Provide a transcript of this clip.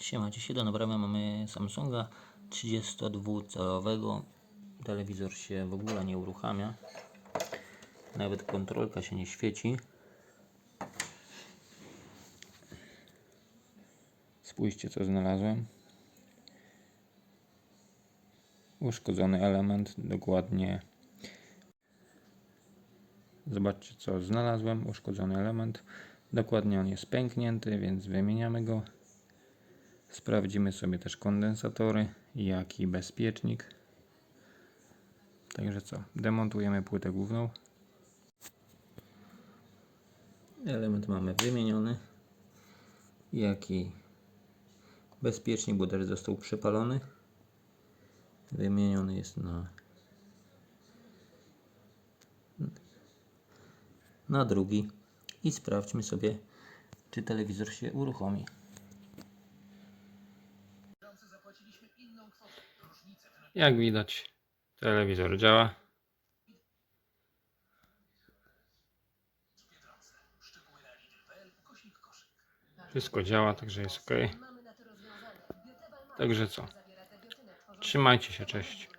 Siema, dzisiaj do naprawy mamy Samsunga 32-calowego. Telewizor się w ogóle nie uruchamia. Nawet kontrolka się nie świeci. Spójrzcie co znalazłem. Uszkodzony element, dokładnie. Zobaczcie co znalazłem. Uszkodzony element. Dokładnie on jest pęknięty, więc wymieniamy go. Sprawdzimy sobie też kondensatory, jak i bezpiecznik. Także co, demontujemy płytę główną. Element mamy wymieniony, jak i bezpiecznik, bo też został przepalony. Wymieniony jest na na drugi i sprawdźmy sobie, czy telewizor się uruchomi. Jak widać, telewizor działa. Wszystko działa, także jest ok. Także co? Trzymajcie się, cześć.